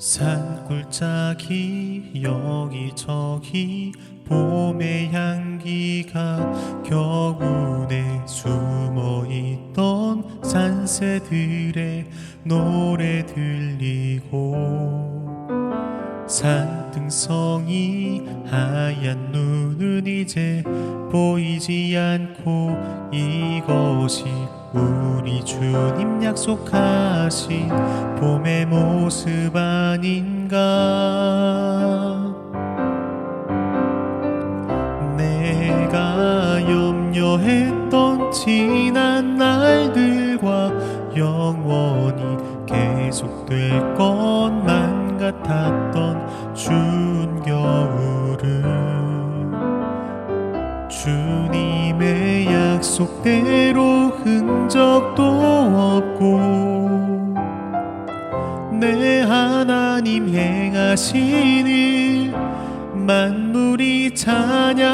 산골짜기 여기저기 봄의 향기가 겨우내 숨어있던 산새들의 노래 들리고 산 등성이 하얀 눈은 이제 보이지 않고 이것이 우리 주님 약속하신 봄의 모습 아닌가? 내가 염려했던 지난 날들과 영원히 계속될 것만 같았던 추운 겨울을 주님의 약속대로 흔적도 없고 내 하나님 행하신 일 만물이 찬양하누나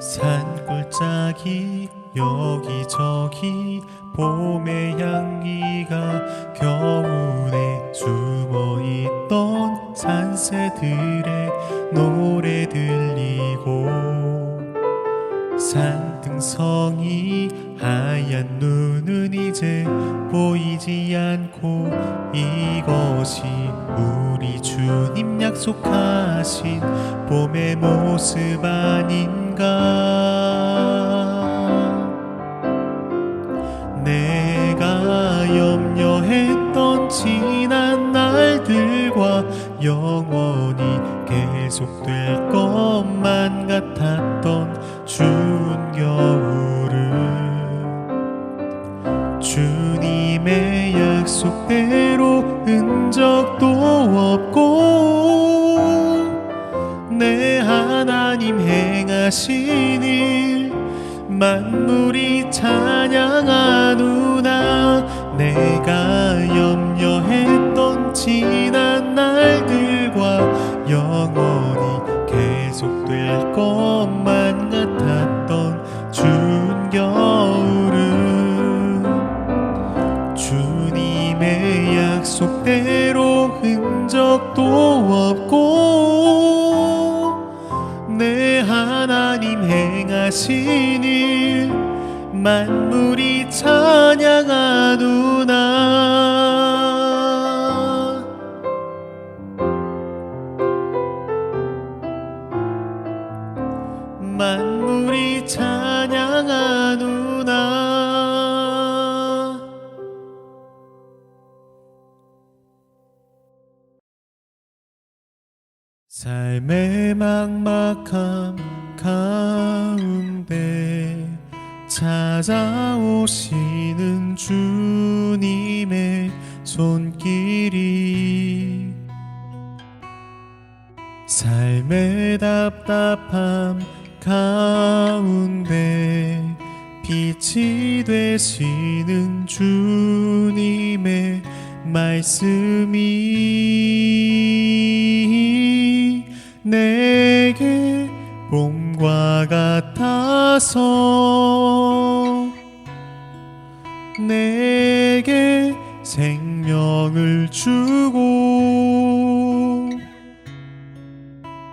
산골짜기 여기저기 봄의 향기가 겨울에 숨어 있던 산새들의 노래 들리고 산등성이 하얀 눈은 이제 보이지 않고 이것이 우리 주님 약속하신 봄의 모습 아닌가 염려했던 지난 날들과 영원히 계속될 것만 같았던 추운 겨울을. 주님의 약속대로 흔적도 없고 내 하나님 행하신 일 만물이 찬양하누나 내가 염려했던 지난 날들과 영원히 계속될 것만 삶의 막막함 가운데 찾아오시는 주님의 손길이 삶의 답답함 가운데 빛이 되시는 주님의 말씀이 내게 봄과 같아서 내게 생명을 주고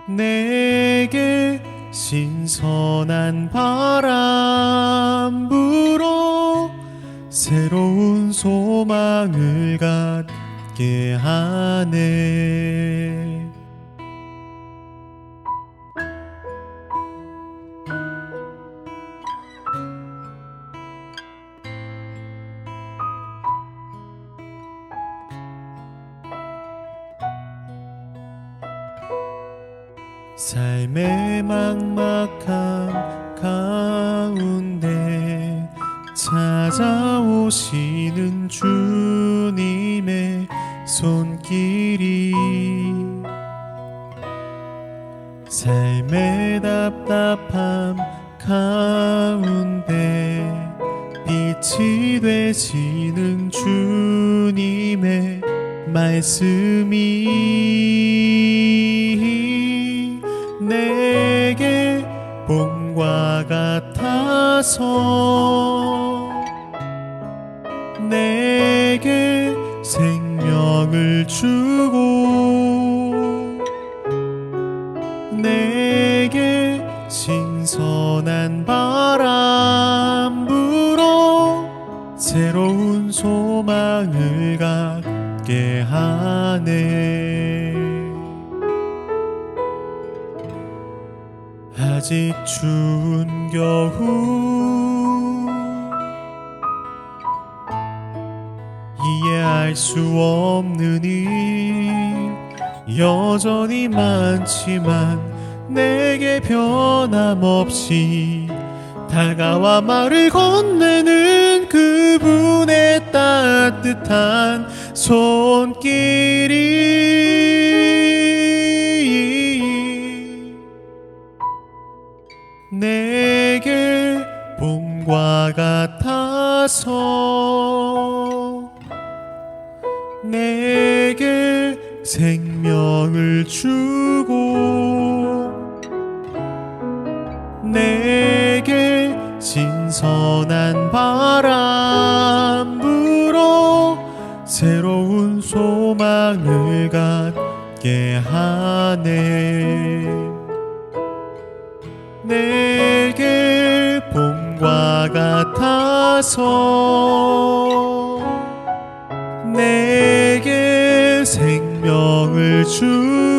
내게 신선한 바람 불어 새로운 소망을 갖게 하네 삶의 막막함 가운데 찾아오시는 주님의 손길이 삶의 답답함 가운데 빛이 되시는 주님의 말씀이 타서 내게 생명을 주고 내게 신선한 바람 불어 새로운 소망을 갖게 하네. 아직 추운 겨울 이해할 수 없는 일. 여전히 많지만 내게 변함없이 다가와 말을 건네는 그분의 따뜻한 손길이. 내게 봄과 같아서 내게 생명을 주고 내게 신선한 바람 불어 새로운 소망을 갖게 하네. 내게 봄과 같아서 생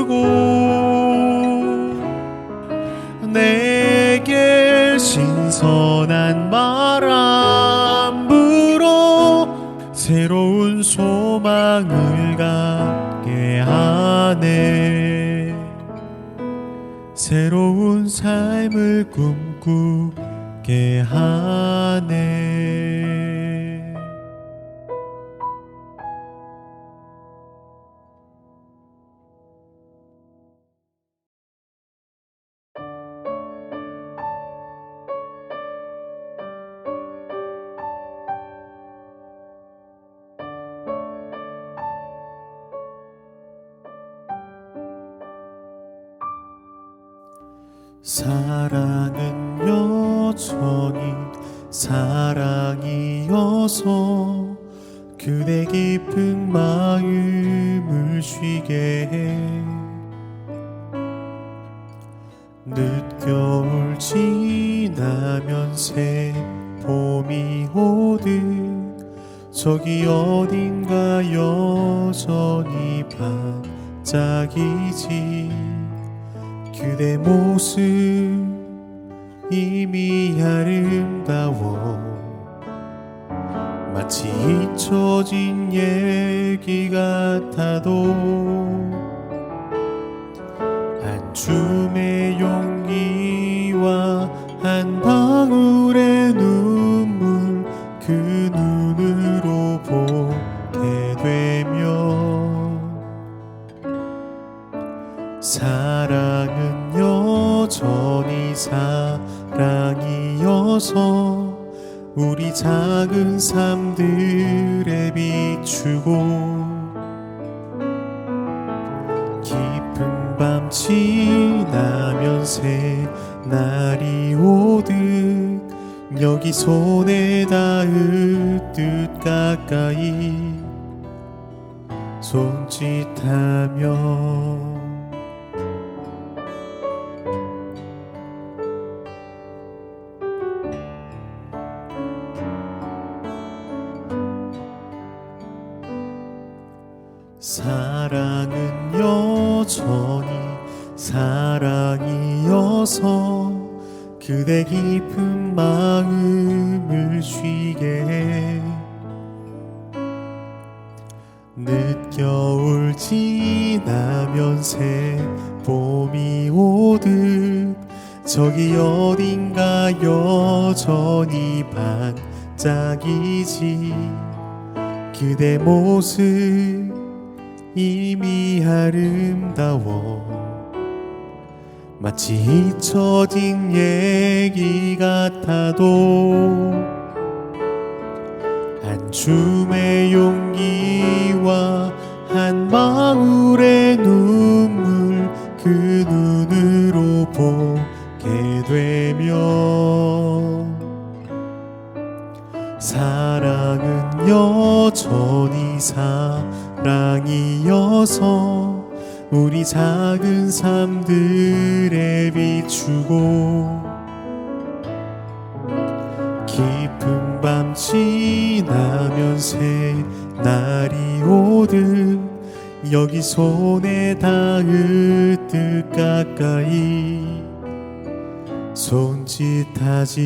사랑은 여전히 사랑이어서 그대 깊은 마음을 쉬게 해. 늦겨울 지나면 새 봄이 오듯 저기 어딘가 여전히 반짝이지 그대 모습 이미 아름다워. 마치 잊혀진 얘기 같아도 한줌 사랑은 여전히 사랑이어서 우리 작은 삶들에 비추고 깊은 밤 지나면 새 날이 오듯 여기 손에 닿을 듯 가까이 손짓하며 사랑은 여전히 사랑이어서 그대 깊은 마음을 쉬게 해 늦겨울 지나면 새 봄이 오듯 저기 어딘가 여전히 반짝이지 그대 모습 이미 아름다워. 마치 잊혀진 얘기 같아도 한 줌의 용기와 우리 작은 삶들에 비추고 깊은 밤 지나면 새 날이 오듯 여기 손에 닿을 듯 가까이 손짓하지